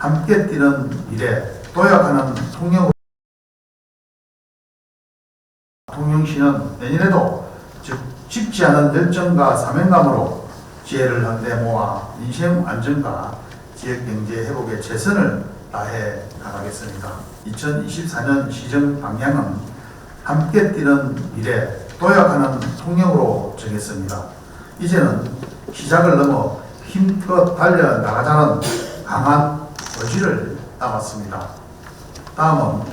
함께 뛰는 미래 도약하는 통영 통영시는 내년에도 즉 쉽지 않은 열정과 사명감으로 지혜를 한데 모아 인생 안정과 지역 경제 회복에 최선을 다해 나가겠습니다. 2024년 시정 방향은 함께 뛰는 미래 도약하는 통영으로 정했습니다. 이제는 시작을 넘어 힘껏 달려 나가자는 강한 의지를 담았습니다. 다음은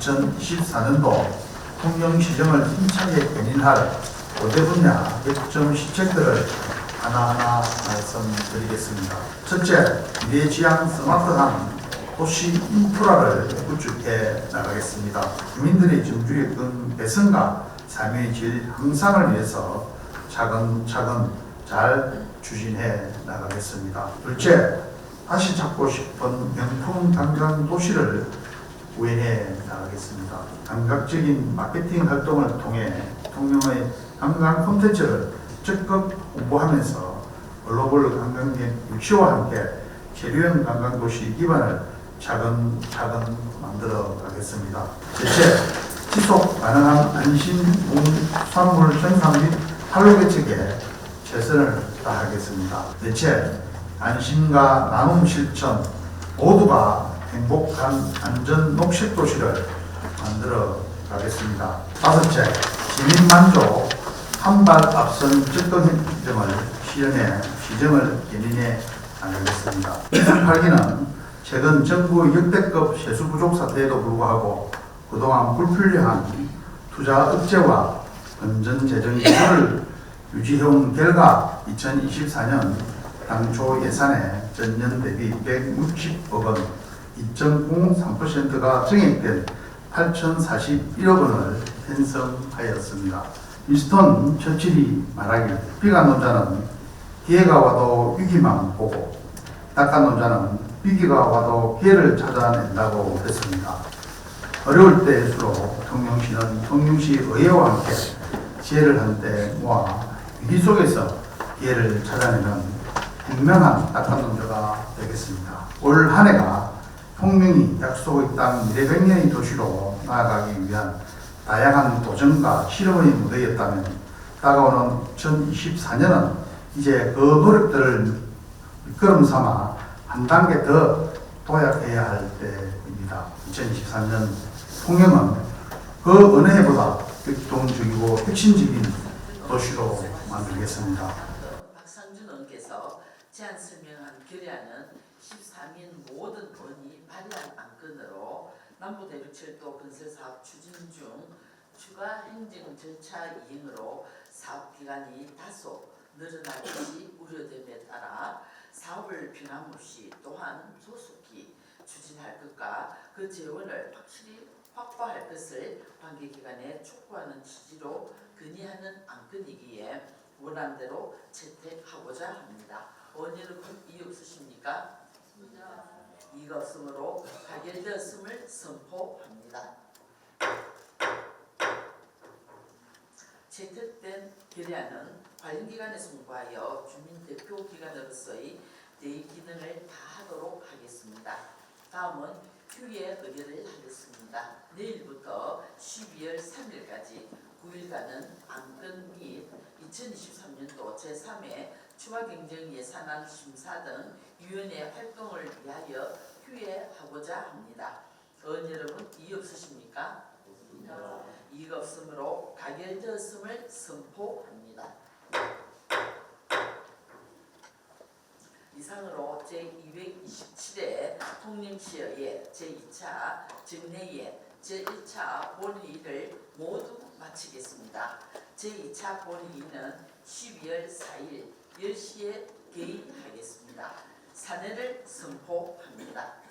2024년도 통영시정을 힘차게 견인할 고대 분야 핵심 시책들을 하나하나 말씀드리겠습니다. 첫째, 미래지향 스마트한 도시 인프라를 구축해 나가겠습니다. 주민들의 정주의 개선과 삶의 질 향상을 위해서 차근차근 잘 추진해 나가겠습니다. 둘째, 다시 찾고 싶은 명품 관광 도시를 구현해 나가겠습니다. 감각적인 마케팅 활동을 통해 통영의 관광 콘텐츠를 적극 홍보하면서 글로벌 관광객 유치와 함께 체류형 관광 도시 기반을 차근차근 만들어 가겠습니다. 셋째, 지속 가능한 안심 농산물 생산 및 판로 개척에 최선을 다하겠습니다. 넷째, 안심과 나눔 실천 모두가 행복한 안전 녹색 도시를 만들어 가겠습니다. 다섯째, 시민 만족 한 발 앞선 접근 행정을 실현해 시정을 견인해 나가겠습니다. 28기는 최근 정부 역대급 세수 부족 사태에도 불구하고 그동안 불필요한 투자 억제와 건전 재정 기조를 유지해온 결과 2024년 당초 예산에 전년 대비 160억 원, 2.03%가 증액된 8,041억 원을 편성하였습니다. 미스턴 처칠이 말하길 비가 논자는 기회가 와도 위기만 보고 낙한 논자는 위기가 와도 기회를 찾아낸다고 했습니다. 어려울 때일수록 통영시는 통영시 의회와 함께 지혜를 한때 모아 위기 속에서 기회를 찾아내는 현명한 낙한 논자가 되겠습니다. 올 한 해가 통영이 약속의 땅 미래백년의 도시로 나아가기 위한 다양한 도전과 실험의 무대였다면 다가오는 2024년은 이제 그 노력들을 밑거름 삼아 한 단계 더 도약해야 할 때입니다. 2024년 통영은 그 어느 해보다 격동적이고 혁신적인 도시로 만들겠습니다. 박상준 의원께서 제안 설명한 결의안은 13인 모든 의원이 발의한 안건으로 남부 대륙철도 건설 사업 추진 중 추가 행정 절차 이행으로 사업 기간이 다소 늘어날 것이 우려됨에 따라 사업을 변함 없이 또한 조속히 추진할 것과 그 재원을 확실히 확보할 것을 관계기관에 촉구하는 취지로 건의하는 안건이기에 원안대로 채택하고자 합니다. 원인 여러분 이의 없으십니까? 이가 없으므로 가결되었음을 선포합니다. 채택된 결의안은 관련 기관에 송부하여 주민 대표 기관으로서의 대의 기능을 다하도록 하겠습니다. 다음은 휴게 의결을 하겠습니다. 내일부터 12월 3일까지 9일간은 안건 및 2023년도 제3회 추가 경쟁 예산안 심사 등 위원회 활동을 위하여 휴회하고자 합니다. 의원 여러분 이의 없으십니까? 이의가 없으므로 가결되었음을 선포합니다. 이상으로 제227회 통림시의회 제2차 정례회 제1차 본회의를 모두 마치겠습니다. 제2차 본회의는 12월 4일 10시에 개의하겠습니다. 사내를 선포합니다.